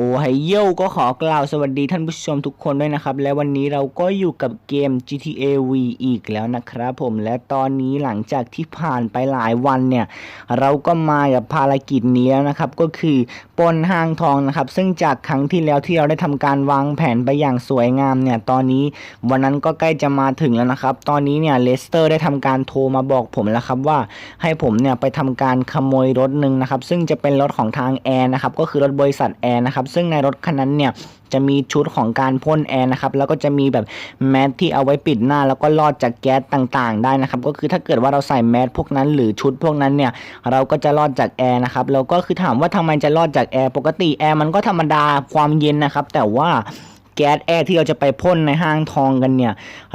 โอ้ไฮโยก็ขอกล่าวสวัสดีท่านผู้ชมทุกคนด้วยนะครับ และวันนี้เราก็อยู่กับเกม GTA V อีกแล้วนะครับผมและตอนนี้หลังจากที่ผ่านไปหลายวันเนี่ย เราก็มากับภารกิจนี้แล้วนะครับ ก็คือปนห้างทองนะครับ ซึ่งจากครั้งที่แล้วที่เราได้ทำการวางแผนไปอย่างสวยงามเนี่ย ตอนนี้วันนั้นก็ใกล้จะมาถึงแล้วนะครับ ตอนนี้เนี่ยเลสเตอร์ได้ทำการโทรมาบอกผมแล้วครับว่าให้ผมเนี่ยไปทำการขโมยรถหนึ่งนะครับ ซึ่งจะเป็นรถของทางแอร์นะครับก็คือรถบริษัทแอร์นะครับซึ่งในรถคันนั้นเนี่ยจะมีชุดของการพ่นแอร์นะครับแล้วก็จะมีแบบแมสที่เอาไว้ปิดหน้า แล้วก็รอดจากแก๊สต่างๆ ได้นะครับ ก็คือถ้าเกิดว่าเราใส่แมสพวกนั้น หรือชุดพวกนั้นเนี่ยเราก็จะรอดจากแอร์นะครับแล้วก็คือถามว่าทำไมจะรอดจากแอร์ปกติแอร์มันก็ธรรมดาความเย็นนะครับ แต่ว่า แก๊สแอร์ที่เราจะไปพ่นในห้างทองกันเนี่ย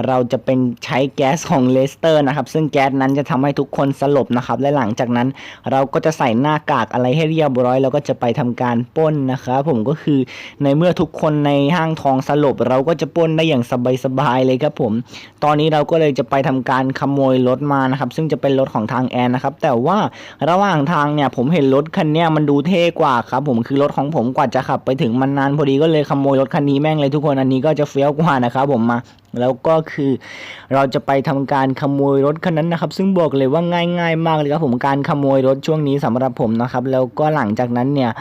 เราจะเป็นใช้แก๊สของเลสเตอร์นะครับ ซึ่งแก๊สนั้นจะทำให้ทุกคนสลบนะครับ และหลังจากนั้นเราก็จะใส่หน้ากากอะไรให้เรียบร้อย แล้วก็จะไปทำการปล้นนะครับผมก็คือในเมื่อทุกคนในห้างทองสลบ เราก็จะป้นได้อย่างสบายๆเลยครับผม ตอนนี้เราก็เลยจะไปทำการขโมยรถมานะครับ ซึ่งจะเป็นรถของทางแอนนะครับ แต่ว่าระหว่างทางเนี่ยผมเห็นรถคันนี้มันดูเท่กว่าครับผมคือรถของผมกว่าจะขับไปถึงมันนานพอดีก็เลยขโมยรถคันนี้แม่งเลยทุกคนอันนี้ก็จะเฟี้ยวกว่านะครับผมมา แล้วก็คือเราจะไปทำการขโมยรถคันนั้นนะครับ ซึ่งบอกเลยว่าง่าย ๆ มากเลยครับผมการขโมยรถช่วงนี้สำหรับผมนะครับ แล้วก็หลังจากนั้นเนี่ย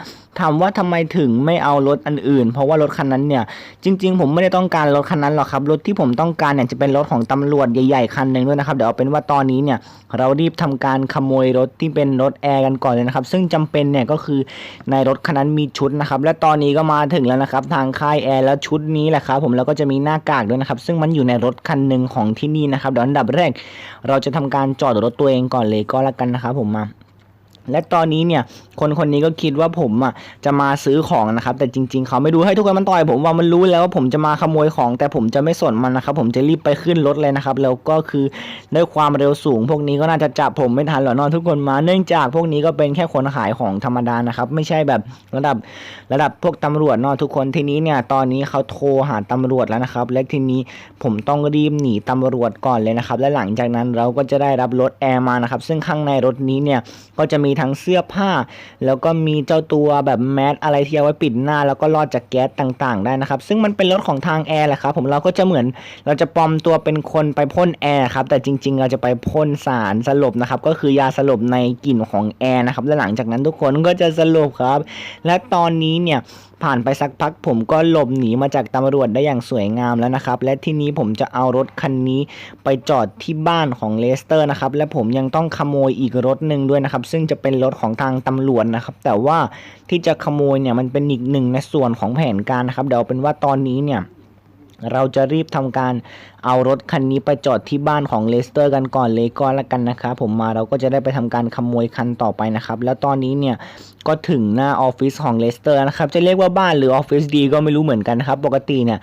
ถามว่าทำไมถึงไม่เอารถอันอื่น เพราะว่ารถคันนั้นเนี่ยจริง ๆ ผมไม่ได้ต้องการรถคันนั้นหรอกครับรถที่ผมต้องการเนี่ยจะเป็นรถของตำรวจใหญ่ๆคันหนึ่งด้วยนะครับเดี๋ยวเอาเป็นว่าตอนนี้เนี่ยเรารีบทำการขโมยรถที่เป็นรถแอร์กันก่อนเลยนะครับซึ่งจำเป็นเนี่ยก็คือในรถคันนั้นมีชุดนะครับและตอนนี้ก็มาถึงแล้วนะครับทางค่ายแอร์แล้วชุดนี้แหละครับผมแล้วก็จะมีหน้ากากด้วยนะครับซึ่งมันอยู่ในรถคันหนึ่งของที่นี่นะครับเดี๋ยวอันดับแรก เราจะทำการจอดรถตัวเองก่อนเลยก็แล้วกันนะครับผมมา และตอนนี้เนี่ยคนคนนี้ก็คิดว่าผมอะจะมาซื้อของนะครับแต่จริง ๆ เขาไม่รู้ให้ทุกคนมันต่อยผมว่ามันรู้แล้วว่าผมจะมาขโมยของ แต่ผมจะไม่สนมันนะครับผมจะรีบไปขึ้นรถเลยนะครับแล้วก็คือด้วยความเร็วสูง พวกนี้ก็น่าจะจับผมไม่ทันหรอกนอะทุกคนมา เนื่องจากพวกนี้ก็เป็นแค่คนขายของธรรมดานะครับไม่ใช่แบบระดับระดับพวกตำรวจนอะทุกคนทีนี้เนี่ยตอนนี้เขาโทรหาตำรวจแล้วนะครับและทีนี้ผมต้องรีบหนีตำรวจก่อนเลยนะครับและหลังจากนั้นเราก็จะได้รับรถแอร์มานะครับซึ่งข้างในรถนี้เนี่ยก็จะมีทั้งเสื้อผ้า แล้วก็มีเจ้าตัวแบบแมสอะไรที่เอาไว้ปิดหน้า แล้วก็รอดจากแก๊สต่างๆ ได้นะครับ ซึ่งมันเป็นรถของทางแอร์แหละครับผมเราก็จะเหมือนเราจะปลอมตัวเป็นคนไปพ่นแอร์ครับแต่จริง ๆ เราจะไปพ่นสารสลบนะครับก็คือยาสลบในกลิ่นของแอร์นะครับและหลังจากนั้นทุกคนก็จะสลบครับ และตอนนี้เนี่ยผ่านไปสักพักผมก็หลบหนีมาจากตำรวจได้อย่างสวยงามแล้วนะครับ และที่นี้ผมจะเอารถคันนี้ไปจอดที่บ้านของเลสเตอร์นะครับ และผมยังต้องขโมยอีกรถหนึ่งด้วยนะครับ ซึ่งจะเป็นรถของทางตำรวจนะครับ แต่ว่าที่จะขโมยเนี่ยมันเป็นอีกหนึ่งในส่วนของแผนการนะครับเดี๋ยวเอาเป็นว่าตอนนี้เนี่ยเราจะรีบทำการเอารถคันนี้ไปจอดที่บ้านของเลสเตอร์กันก่อนเลยก็แล้วกันนะครับผมมาเราก็จะได้ไปทำการขโมยคันต่อไปนะครับ แล้วตอนนี้เนี่ย ก็ถึงหน้าออฟฟิศของเลสเตอร์นะครับ จะเรียกว่าบ้านหรือออฟฟิศดีก็ไม่รู้เหมือนกันนะครับ ปกติเนี่ย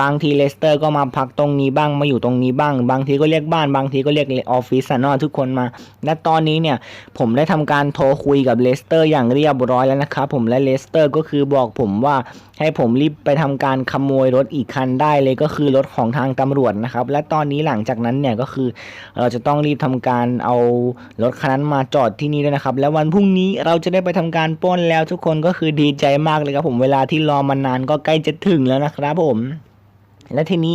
บางทีเลสเตอร์ก็มาพักตรงนี้บ้างมาอยู่ตรงนี้บ้าง บางทีก็เรียกบ้านบางทีก็เรียกออฟฟิศอะเนาะทุกคนมา และตอนนี้เนี่ยผมได้ทำการโทรคุยกับเลสเตอร์อย่างเรียบร้อยแล้วนะครับผมและเลสเตอร์ก็คือบอกผมว่าให้ผมรีบไปทำการขโมยรถอีกคันได้เลยก็คือรถของทางตำรวจนะครับ และตอนนี้หลังจากนั้นเนี่ยก็คือเราจะต้องรีบทำการเอารถคันนั้นมาจอดที่นี่ด้วยนะครับ แล้ววันพรุ่งนี้เราจะได้ไปทำการการปล้นแล้วทุกคนก็คือดีใจมากเลยครับผมเวลาที่รอมานานก็ใกล้จะถึงแล้วนะครับผมและทีนี้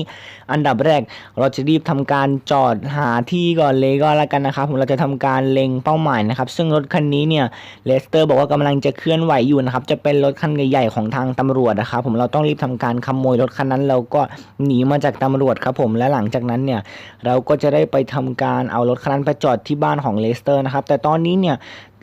อันดับแรกเราจะรีบทำการจอดหาที่ก่อนเลยก็แล้วกันนะครับผมเราจะทำการเล็งเป้าหมายนะครับ ซึ่งรถคันนี้เนี่ยเลสเตอร์บอกว่ากำลังจะเคลื่อนไหวอยู่นะครับ จะเป็นรถคันใหญ่ๆของทางตำรวจนะครับผมเราต้องรีบทำการขโมยรถคันนั้นแล้วก็หนีมาจากตำรวจครับผมและหลังจากนั้นเนี่ยเราก็จะได้ไปทำการเอารถคันนั้นไปจอดที่บ้านของเลสเตอร์นะครับแต่ตอนนี้เนี่ย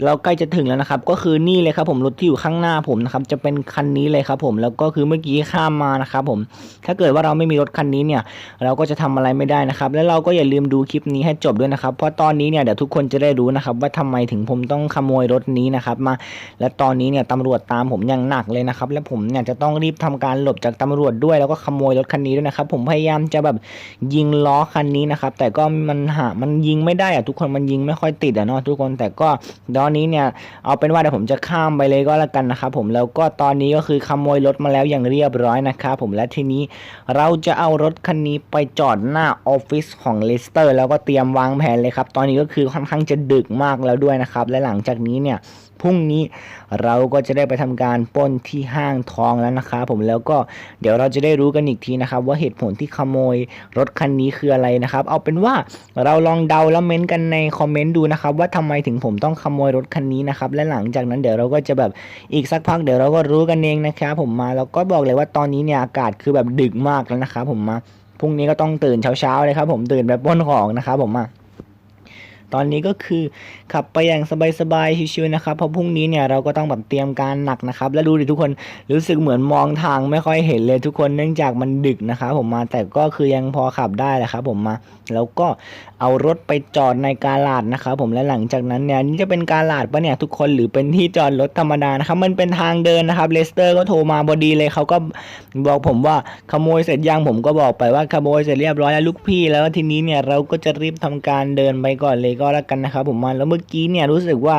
เราใกล้จะถึงแล้วนะครับ ก็คือนี่เลยครับผมรถที่อยู่ข้างหน้าผมนะครับ จะเป็นคันนี้เลยครับผมแล้วก็คือเมื่อกี้ข้ามมานะครับผมถ้าเกิดว่าเราไม่มีรถคันนี้เนี่ย เราก็จะทำอะไรไม่ได้นะครับ แล้วเราก็อย่าลืมดูคลิปนี้ให้จบด้วยนะครับ เพราะตอนนี้เนี่ยเดี๋ยวทุกคนจะได้รู้นะครับว่าทำไมถึงผมต้องขโมยรถนี้นะครับมา และตอนนี้เนี่ยตำรวจตามผมอย่างหนักเลยนะครับ และผมเนี่ยจะต้องรีบทำการหลบจากตำรวจด้วย แล้วก็ขโมยรถคันนี้ด้วยนะครับ ผมพยายามจะแบบยิงล้อคันนี้นะครับ แต่ก็มันหามันยิงไม่ได้อะทุกคนมันยิงไม่ค่อยติดอะเนาะทุกคนแต่ก็ตอนนี้เนี่ยเอาเป็นว่าเดี๋ยวผมจะข้ามไปเลยก็แล้วกันนะครับผมแล้วก็ตอนนี้ก็คือขโมยรถมาแล้วอย่างเรียบร้อยนะครับผมและทีนี้เราจะเอารถคันนี้ไปจอดหน้าออฟฟิศของเลสเตอร์ แล้วก็เตรียมวางแผนเลยครับตอนนี้ก็คือค่อนข้างจะดึกมากแล้วด้วยนะครับและหลังจากนี้เนี่ย พรุ่งนี้เราก็จะได้ไปทำการป้นที่ห้างทองแล้วนะครับผมแล้วก็เดี๋ยวเราจะได้รู้กันอีกทีนะครับ ว่าเหตุผลที่ขโมยรถคันนี้คืออะไรนะครับ เอาเป็นว่าเราลองเดาแล้วเม้นต์กันในคอมเมนต์ดูนะครับ ว่าทำไมถึงผมต้องขโมยรถคันนี้นะครับและหลังจากนั้นเดี๋ยวเราก็จะแบบอีกสักพักเดี๋ยวเราก็รู้กันเองนะครับผมมาแล้วก็บอกเลยว่าตอนนี้เนี่ยอากาศคือแบบดึกมากแล้วนะครับผมมาพรุ่งนี้ก็ต้องตื่นเช้าๆเลยครับผมตื่นแบบป้นของนะครับผมมา ตอนนี้ก็คือขับไปอย่างสบายๆชิวๆนะครับเพราะพรุ่งนี้เนี่ยเราก็ต้องแบบเตรียมการหนักนะครับ แล้วดูดิทุกคนรู้สึกเหมือนมองทางไม่ค่อยเห็นเลยทุกคนเนื่องจากมันดึกนะครับผมมาแต่ก็คือยังพอขับได้แหละครับผมมา แล้วก็เอารถไปจอดในกาลาดนะครับผมและหลังจากนั้นเนี่ยนี่จะเป็นกาลาดปะเนี่ยทุกคนหรือเป็นที่จอดรถธรรมดานะครับมันเป็นทางเดินนะครับเลสเตอร์ก็โทรมาบอดีเลยเขาก็บอกผมว่าขโมยเสร็จยังผมก็บอกไปว่าขโมยเสร็จเรียบร้อยแล้วลูกพี่ แล้วทีนี้เนี่ยเราก็จะรีบทำการเดินไปก่อนเลยก็แล้วกันนะครับผมมาแล้วเมื่อกี้เนี่ยรู้สึกว่า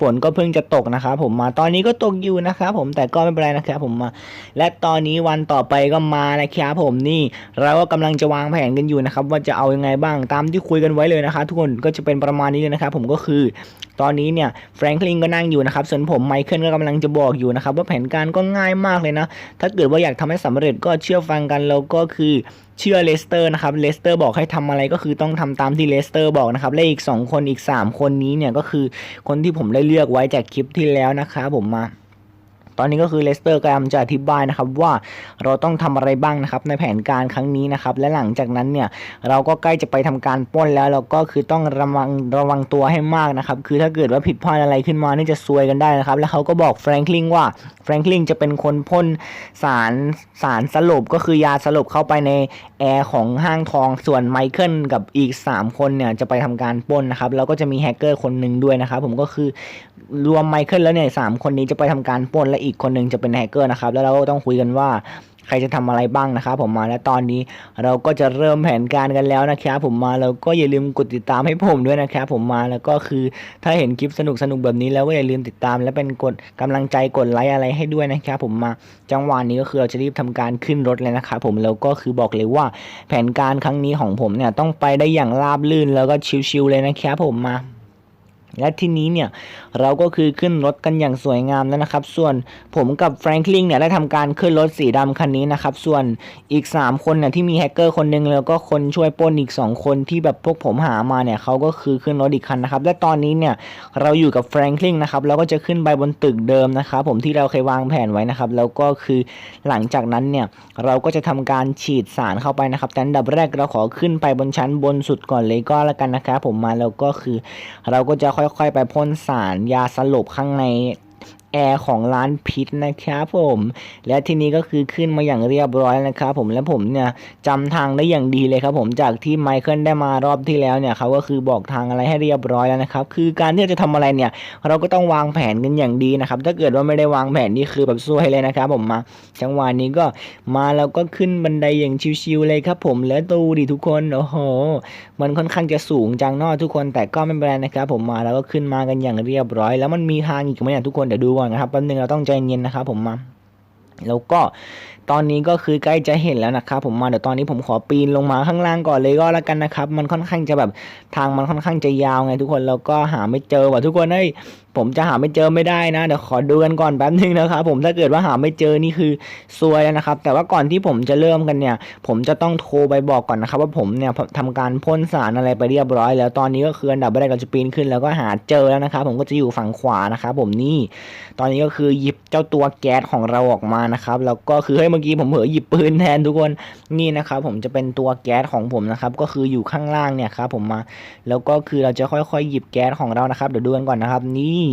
ฝนก็เพิ่งจะตกนะครับผมมาตอนนี้ก็ตกอยู่นะครับผมแต่ก็ไม่เป็นไรนะครับผมมาและตอนนี้วันต่อไปก็มานะครับผมนี่เราก็กำลังจะวางแผนกันอยู่นะครับว่าจะเอายังไงบ้างตามที่คุยกันไว้เลยนะคะทุกคนก็จะเป็นประมาณนี้เลยนะครับผมก็คือตอนนี้เนี่ยแฟรงคลินก็นั่งอยู่นะครับส่วนผมไมเคิลก็กำลังจะบอกอยู่นะครับว่าแผนการก็ง่ายมากเลยนะ ถ้าเกิดว่าอยากทำให้สำเร็จก็เชื่อฟังกันแล้วก็คือ เชื่อเลสเตอร์นะครับเลสเตอร์บอกให้ทำอะไรก็คือต้องทำตามที่เลสเตอร์บอกนะครับและอีก 2 คนอีก 3 คนนี้เนี่ยก็คือคนที่ผมได้เลือกไว้จากคลิปที่แล้วนะครับผมมา ตอนนี้ก็คือเลสเตอร์กำลังจะอธิบายนะครับว่าเราต้องทำอะไรบ้างนะครับในแผนการครั้งนี้นะครับและหลังจากนั้นเนี่ยเราก็ใกล้จะไปทำการป้นแล้วเราก็คือต้องระวังระวังตัวให้มากนะครับคือถ้าเกิดว่าผิดพลาดอะไรขึ้นมานี่จะซวยกันได้นะครับแล้วเขาก็บอกแฟรงคลินว่าแฟรงคลินจะเป็นคนพ่นสารสารสลบก็คือยาสลบเข้าไปในแอร์ของห้างทองส่วนไมเคิลกับอีก 3 คนเนี่ย จะไปทำการปล้นนะครับ แล้วก็จะมีแฮกเกอร์คนหนึ่งด้วยนะครับ ผมก็คือรวมไมเคิลแล้วเนี่ยสามคนนี้จะไปทำการปล้นและอีกคนหนึ่งจะเป็นแฮกเกอร์นะครับ แล้วเราก็ต้องคุยกันว่า ใครจะทำอะไรบ้างนะครับผมมาและตอนนี้เราก็จะเริ่มแผนการกันแล้วนะครับผมมาแล้วก็อย่าลืมกดติดตามให้ผมด้วยนะครับผมมาแล้วก็คือถ้าเห็นคลิปสนุกสนุกแบบนี้แล้วก็อย่าลืมติดตามและเป็นกดกำลังใจกดไลค์อะไรให้ด้วยนะครับผมมาจังหวะนี้ก็คือเราจะรีบทำการขึ้นรถเลยนะครับผมแล้วก็คือบอกเลยว่าแผนการครั้งนี้ของผมเนี่ยต้องไปได้อย่างราบรื่นแล้วก็ชิวๆเลยนะครับผมมา และทีนี้เนี่ยเราก็คือขึ้นรถกันอย่างสวยงามแล้วนะครับ ส่วนผมกับแฟรงคลินเนี่ยได้ทำการขึ้นรถสีดำคันนี้นะครับ ส่วนอีก 3 คนเนี่ยที่มีแฮกเกอร์คนหนึงแล้วก็คนช่วยป้นอีก 2 คนที่แบบพวกผมหามาเนี่ยเขาก็คือขึ้นรถอีกคันนะครับ และตอนนี้เนี่ยเราอยู่กับแฟรงคลินนะครับแล้วก็จะขึ้นไปบนตึกเดิมนะครับผมที่เราเคยวางแผนไว้นะครับ แล้วก็คือหลังจากนั้นเนี่ยเราก็จะทำการฉีดสารเข้าไปนะครับแต่อันดับแรกเราขอขึ้นไปบนชั้นบนสุดก่อนเลยก็แล้วกันนะครับผมมาแล้วก็คือเราก็จะค่อยๆไปพ่นสารยาสลบข้างใน แอร์ของร้านพิษนะครับผม และทีนี้ก็คือขึ้นมาอย่างเรียบร้อยนะครับผมและผมเนี่ยจำทางได้อย่างดีเลยครับผมจากที่ไมเคิลได้มารอบที่แล้วเนี่ยเขาก็คือบอกทางอะไรให้เรียบร้อยแล้วนะครับคือการที่จะทำอะไรเนี่ย เราก็ต้องวางแผนกันอย่างดีนะครับถ้าเกิดว่าไม่ได้วางแผนนี่คือแบบซวยเลยนะครับผมมาจังหวะนี้ก็มาแล้วก็ขึ้นบันไดอย่างชิวๆเลยครับผมแล้วดูดิทุกคนโอ้โหมันค่อนข้างจะสูงจังนอทุกคนแต่ก็ไม่เป็นไรนะครับผมมาแล้วก็ขึ้นมากันอย่างเรียบร้อย แล้วมันมีทางอีกไหมเนี่ยทุกคนเดี๋ยวดูก่อนนะครับแป๊บนึงเราต้องใจเย็นนะครับผมมา แล้วก็ตอนนี้ก็คือใกล้จะเห็นแล้วนะครับผมมาเดี๋ยวตอนนี้ผมขอปีนลงมาข้างล่างก่อนเลยก็แล้วกันนะครับ มันค่อนข้างจะแบบทางมันค่อนข้างจะยาวไงทุกคนแล้วก็หาไม่เจอว่ะทุกคนเอ้ยผมจะหาไม่เจอไม่ได้นะเดี๋ยวขอดูกันก่อนแป๊บนึงนะครับผมถ้าเกิดว่าหาไม่เจอนี่คือซวยแล้วนะครับ แต่ว่าก่อนที่ผมจะเริ่มกันเนี่ย ผมจะต้องโทรไปบอกก่อนนะครับ ว่าผมเนี่ยทำการพ่นสารอะไรไปเรียบร้อย แล้วตอนนี้ก็คืออันดับแรกเราจะปีนขึ้นแล้วก็หาเจอแล้วนะครับผมก็จะอยู่ฝั่งขวานะครับผมนี่ ตอนนี้ก็คือหยิบเจ้าตัวแก๊สของเราออกมานะครับแล้วก็คือเฮ้ยเมื่อกี้ผมเผลอหยิบปืนแทนทุกคนนี่นะครับผมจะเป็นตัวแก๊สของผมนะครับก็คืออยู่ข้างล่างเนี่ยครับผมมาแล้วก็คือเราจะค่อยๆ หยิบแก๊สของเรานะครับเดี๋ยวดูกันก่อนนะครับ นี่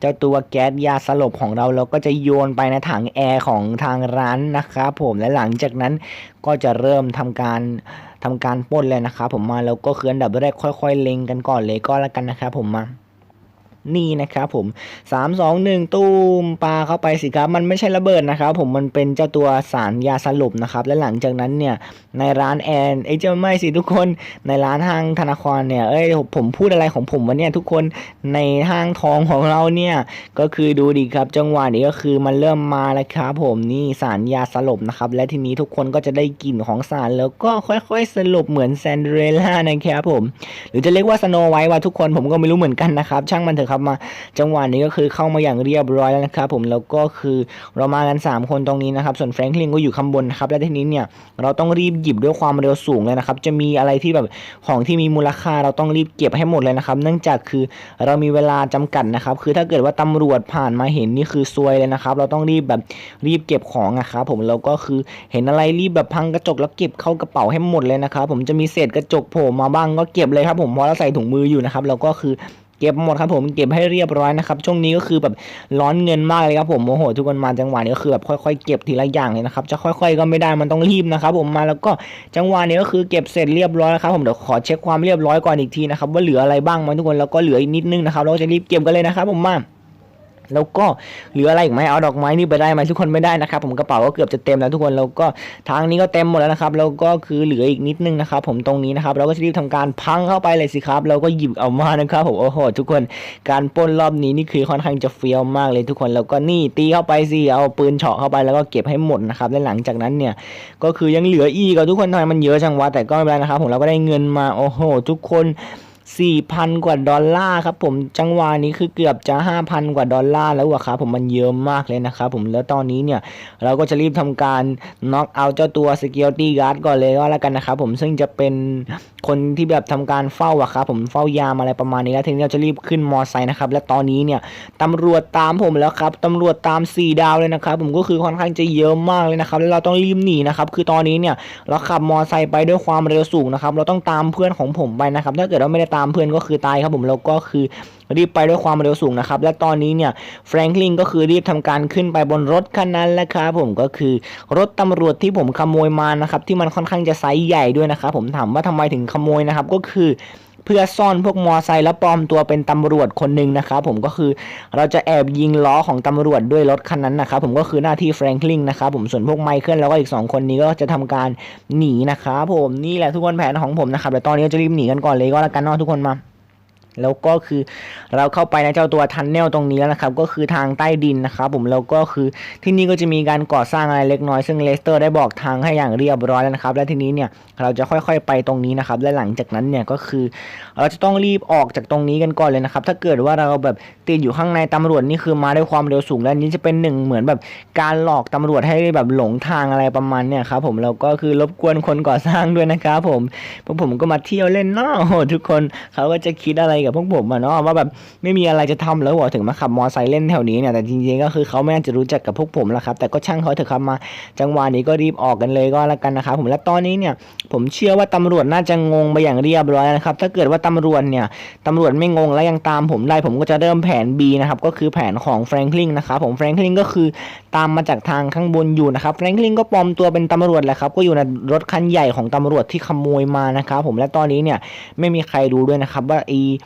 เจ้าตัวแก๊สยาสลบของเราเราก็จะโยนไปในถังแอร์ของทางร้านนะครับผมและหลังจากนั้นก็จะเริ่มทำการทำการป้นเลยนะครับผมมาแล้วก็คืออันดับแรกค่อย ๆ เล็งกันก่อนเลยก็แล้วกันนะครับผมมา นี่นะครับผมสามสองหนึ่งตู้มปาเข้าไปสิครับ มันไม่ใช่ระเบิดนะครับผมมันเป็นเจ้าตัวสารยาสลบนะครับ และหลังจากนั้นเนี่ยในร้านแอนเอ้ยจะไม่สิทุกคนในร้านห้างธนาคารเนี่ยเอ้ยผมพูดอะไรของผมวะเนี่ยทุกคนในห้างทองของเราเนี่ยก็คือดูดีครับ จังหวะนี้ก็คือมันเริ่มมาแล้วครับผมนี่สารยาสลบนะครับ และทีนี้ทุกคนก็จะได้กลิ่นของสารแล้วก็ค่อยๆสลบเหมือนแซนเดรล่านะครับผม หรือจะเรียกว่าสโนไวท์ว่าทุกคนผมก็ไม่รู้เหมือนกันนะครับ ช่างมันเถอะครับนะครับมาจังหวะนี้ก็คือเข้ามาอย่างเรียบร้อยแล้วนะครับผมแล้วก็คือเรามากัน 3 คนตรงนี้นะครับส่วนแฟรงคลินก็อยู่ข้างบนนะครับและทีนี้เนี่ยเราต้องรีบหยิบด้วยความเร็วสูงเลยนะครับจะมีอะไรที่แบบของที่มีมูลค่าเราต้องรีบเก็บให้หมดเลยนะครับ เนื่องจากคือเรามีเวลาจำกัดนะครับ คือถ้าเกิดว่าตำรวจผ่านมาเห็นนี่คือซวยเลยนะครับ เราต้องรีบแบบรีบเก็บของอะครับผมแล้วก็คือเห็นอะไรรีบแบบพังกระจกแล้วเก็บเข้ากระเป๋าให้หมดเลยนะครับผมจะมีเศษกระจกโผล่มาบ้างก็เก็บเลยครับผมเพราะเราใส่ถุงมืออยู่นะครับแล้วก็คือ ก็บหมดครับผมเก็บให้เรียบร้อยนะครับช่วงนี้ก็คือแบบร้อนเงินมากเลยครับผมโอ้โห ทุกคนมาจังหวะนี้ก็คือแบบค่อยๆเก็บทีละอย่างเลยนะครับจะค่อย ๆ ก็ไม่ได้มันต้องรีบนะครับผมมาแล้วก็จังหวะนี้ก็คือเก็บเสร็จเรียบร้อยแล้วครับผมเดี๋ยวขอเช็คความเรียบร้อยก่อนอีกทีนะครับว่าเหลืออะไรบ้างมาทุกคนแล้วก็เหลืออีกนิดนึงนะครับเราจะรีบเก็บกันเลยนะครับผมมา แล้วก็เหลืออะไรอีกไหมเอาดอกไม้นี่ไปได้ไหมทุกคนไม่ได้นะครับ ผมกระเป๋าก็เกือบจะเต็มแล้วทุกคนแล้วก็ทางนี้ก็เต็มหมดแล้วนะครับแล้วก็คือเหลืออีกนิดนึงนะครับ ผมตรงนี้นะครับเราก็จะรีบทำการพังเข้าไปเลยสิครับเราก็หยิบเอามานะครับผมโอ้โหทุกคนการปล้นรอบนี้นี่คือค่อนข้างจะเฟี้ยวมากเลยทุกคนแล้วก็นี่ตีเข้าไปสิเอาปืนเฉาะเข้าไปแล้วก็เก็บให้หมดนะครับและหลังจากนั้นเนี่ยก็คือยังเหลืออีกอะทุกคนทำไมมันเยอะจังวะแต่ก็ไม่เป็นไรนะครับผมเราก็ได้เงินมาโอ้โหทุกคน 4,000 กว่าดอลลาร์ครับผมจังหวะนี้คือเกือบจะ 5,000 กว่าดอลลาร์แล้วอะครับผมมันเยอะมากเลยนะครับผมแล้วตอนนี้เนี่ย เราก็จะรีบทำการน็อกเอาเจ้าตัว security guard ก่อนเลยก็แล้วกันนะครับผมซึ่งจะเป็น คนที่แบบทำการเฝ้าอะครับผมเฝ้ายามอะไรประมาณนี้แล้วทีนี้เราจะรีบขึ้นมอไซค์นะครับและตอนนี้เนี่ยตำรวจตามผมแล้วครับตำรวจตาม 4 ดาวเลยนะครับผมก็คือค่อนข้างจะเยอะมากเลยนะครับแล้วเราต้องรีบหนีนะครับคือตอนนี้เนี่ยเราขับมอไซค์ไปด้วยความเร็วสูงนะครับเราต้องตามเพื่อนของผมไปนะครับถ้าเกิดเราไม่ได้ตามเพื่อนก็คือตายครับผมแล้วก็คือรีบไปด้วยความเร็วสูงนะครับ และตอนนี้เนี่ยแฟรงคลินก็คือรีบทำการขึ้นไปบนรถคันนั้นแล้วครับผมก็คือรถตำรวจที่ผมขโมยมานะครับที่มันค่อนข้างจะไซส์ใหญ่ด้วยนะครับผมถามว่าทำไมถึงขโมยนะครับก็คือเพื่อซ่อนพวกมอไซค์แล้วปลอมตัวเป็นตำรวจคนหนึ่งนะครับผมก็คือเราจะแอบยิงล้อของตำรวจด้วยรถคันนั้นนะครับผมก็คือหน้าที่แฟรงคลินนะครับผมส่วนพวกไมเคิลแล้วก็อีก 2 คนนี้ก็จะทำการหนีนะครับผมนี่แหละทุกคนแผนของผมนะครับแต่ตอนนี้จะรีบหนีกันก่อนเลยก็แล้วกันเนาะทุกคนมา แล้วก็คือเราเข้าไปในเจ้าตัวทันเนลตรงนี้แล้วนะครับ ก็คือทางใต้ดินนะครับผมแล้วก็คือที่นี่ก็จะมีการก่อสร้างอะไรเล็กน้อยซึ่งเลสเตอร์ได้บอกทางให้อย่างเรียบร้อยแล้วนะครับ และทีนี้เนี่ยเราจะค่อยๆไปตรงนี้นะครับ และหลังจากนั้นเนี่ยก็คือ เราจะต้องรีบออกจากตรงนี้กันก่อนเลยนะครับ ถ้าเกิดว่าเราแบบติดอยู่ข้างในตำรวจนี่คือมาด้วยความเร็วสูงและนี้จะเป็นหนึ่งเหมือนแบบการหลอกตำรวจให้แบบหลงทางอะไรประมาณเนี่ยครับผมแล้วก็คือรบกวนคนก่อสร้างด้วยนะครับผมพวกผมก็มาเที่ยวเล่นเนาะโอ้โหทุกคนเขาก็จะคิดอะไรกับพวกผมอะเนาะว่าแบบไม่มีอะไรจะทำแล้วหรอถึงมาขับมอไซค์เล่นแถวนี้เนี่ยแต่จริงๆก็คือเขาไม่น่าจะรู้จักกับพวกผมแล้วครับ แต่ก็ช่างเขาเถอะครับมา จังหวะนี้ก็รีบออกกันเลยก็แล้วกันนะครับผมและตอนนี้เนี่ย ผมเชื่อว่าตำรวจน่าจะงงไปอย่างเรียบร้อยนะครับ ถ้าเกิดว่าตำรวจเนี่ยตำรวจไม่งงและยังตามผมได้ผมก็จะเริ่มแผน B นะครับก็คือแผนของแฟรงคลินนะครับผมแฟรงคลินก็คือตามมาจากทางข้างบนอยู่นะครับแฟรงคลินก็ปลอมตัวเป็นตำรวจแหละครับก็อยู่ในรถคันใหญ่ของตำรวจที่ขโมยมานะครับผมและตอนนี้เนี่ยไม่มีใครรู้ด้วยนะครับว่าอี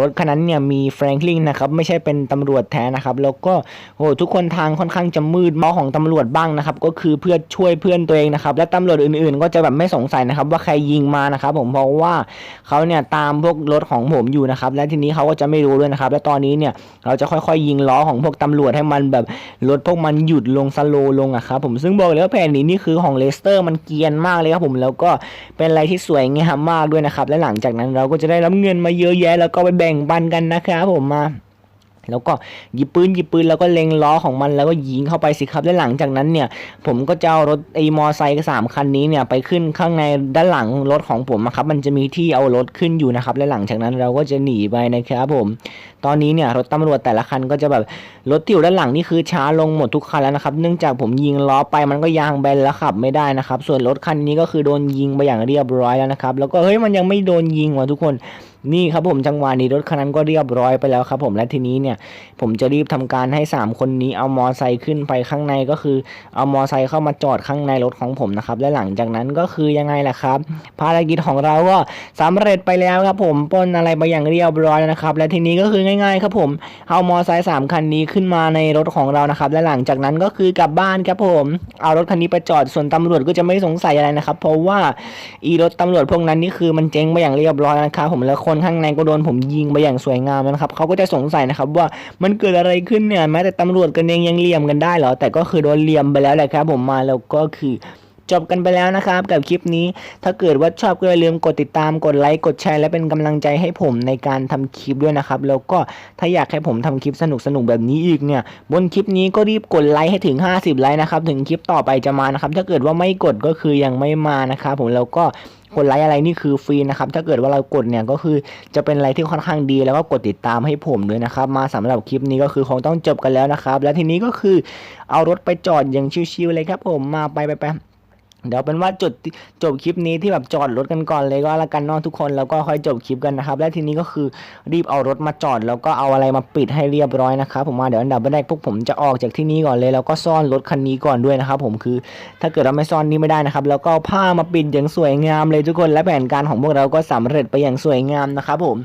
รถคันนั้นเนี่ยมีแฟรงคลินนะครับไม่ใช่เป็นตำรวจแท้นะครับแล้วก็โอ้ทุกคนทางค่อนข้างจะมืดมาของตำรวจบ้างนะครับก็คือเพื่อช่วยเพื่อนตัวเองนะครับและตำรวจอื่นๆ ก็จะแบบไม่สงสัยนะครับว่าใครยิงมานะครับผมเพราะว่าเขาเนี่ยตามพวกรถของผมอยู่นะครับและทีนี้เขาก็จะไม่รู้ด้วยนะครับและตอนนี้เนี่ยเราจะค่อยๆ ยิงล้อของพวกตำรวจให้มันแบบรถพวกมันหยุดลงสโลลงอะครับผมซึ่งบอกเลยว่าแผนนี้นี่คือของเลสเตอร์มันเกียนมากเลยครับผมแล้วก็เป็นอะไรที่สวยงามมากด้วยนะครับและหลังจากนั้นเราก็จะได้รับเงินมาเยอะแยะแล้วก็ไปแบ่งปันกันนะครับผมมาแล้วก็หยิบปืนหยิบปืนแล้วก็เล็งล้อของมันแล้วก็ยิงเข้าไปสิครับและหลังจากนั้นเนี่ย ผมก็จะเอารถไอ้มอไซค์สามคันนี้เนี่ยไปขึ้นข้างในด้านหลังรถของผมอะครับมันจะมีที่เอารถขึ้นอยู่นะครับและหลังจากนั้นเราก็จะหนีไปนะครับผม ตอนนี้เนี่ยรถตำรวจแต่ละคันก็จะแบบรถที่อยู่ด้านหลังนี่คือช้าลงหมดทุกคันแล้วนะครับเนื่องจากผมยิงล้อไปมันก็ยางแบนแล้วขับไม่ได้นะครับส่วนรถคันนี้ก็คือโดนยิงไปอย่างเรียบร้อยแล้วนะครับแล้วก็เฮ้ยมันยังไม่โดนยิงว่ะทุกคน นี่ครับผมจังหวะนี้รถคันนั้นก็เรียบร้อยไปแล้วครับผมและทีนี้เนี่ยผมจะรีบทำการให้ 3 คนนี้เอามอไซค์ขึ้นไปข้างในก็คือ เอามอไซค์เข้ามาจอดข้างในรถของผมนะครับและหลังจากนั้นก็คือยังไงล่ะครับ ภารกิจของเราก็สำเร็จไปแล้วครับผมป้นอะไรไปอย่างเรียบร้อยแล้วนะครับและทีนี้ก็คือง่ายๆครับผมเอามอไซค์สามคันนี้ขึ้นมาในรถของเรานะครับและหลังจากนั้นก็คือกลับบ้านครับผมเอารถคันนี้ไปจอดส่วนตำรวจก็จะไม่สงสัยอะไรนะครับ เพราะว่าอีรถตำรวจพวกนั้นนี่คือมันเจ๊งไปอย่างเรียบร้อยนะครับผมแล้วคนข้างในก็โดนผมยิงไปอย่างสวยงามนะครับเขาก็จะสงสัยนะครับว่ามันเกิดอะไรขึ้นเนี่ยแม้แต่ตำรวจกันเองยังเลี่ยมกันได้เหรอแต่ก็คือโดนเลี่ยมไปแล้วแหละครับผมมาแล้วก็คือ จบกันไปแล้วนะครับ กับคลิปนี้ ถ้าเกิดว่าชอบก็อย่าลืมกดติดตามกดไลค์กดแชร์และเป็นกำลังใจให้ผมในการทำคลิปด้วยนะครับ แล้วก็ถ้าอยากให้ผมทำคลิปสนุกๆแบบนี้อีกเนี่ย บนคลิปนี้ก็รีบกดไลค์ให้ถึง 50 ไลค์นะครับ ถึงคลิปต่อไปจะมานะครับ ถ้าเกิดว่าไม่กดก็คือยังไม่มานะครับผมแล้วก็กดไลค์อะไรนี่คือฟรีนะครับ ถ้าเกิดว่าเรากดเนี่ยก็คือจะเป็นอะไรที่ค่อนข้างดี แล้วก็กดติดตามให้ผมด้วยนะครับ มาสำหรับคลิปนี้ก็คือคงต้องจบกันแล้วนะครับ และทีนี้ก็คือเอารถไปจอดอย่างชิวๆเลยครับ ผมมาไปไปไป เดี๋ยวเป็นว่าจบจบคลิปนี้ที่แบบจอดรถกันก่อนเลยก็แล้วกันเน้องทุกคนแล้วก็ค่อยจบคลิปกันนะครับ และทีนี้ก็คือรีบเอารถมาจอด แล้วก็เอาอะไรมาปิดให้เรียบร้อยนะครับผมมาเดี๋ยวอันดับแรกพวกผมจะออกจากที่นี้ก่อนเลย แล้วก็ซ่อนรถคันนี้ก่อนด้วยนะครับผมคือถ้าเกิดเราไม่ซ่อนนี่ไม่ได้นะครับ แล้วก็ผ้ามาปิดอย่างสวยงามเลยทุกคนและแผนการของพวกเราก็สำเร็จไปอย่างสวยงามนะครับผม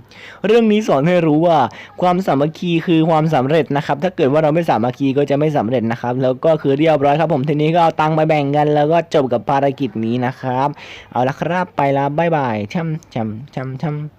เรื่องนี้สอนให้รู้ว่าความสามัคคีคือความสำเร็จนะครับถ้าเกิดว่าเราไม่สามัคคีก็จะไม่สำเร็จนะครับแล้วก็คือเรียบร้อยครับผมทีนี้ก็เอาตังค์ไปแบ่งกันแล้วก็จบกับภารกิจนี้นะครับ เอาละครับไปละบายบายช่ำช่ำช่ำช่ำ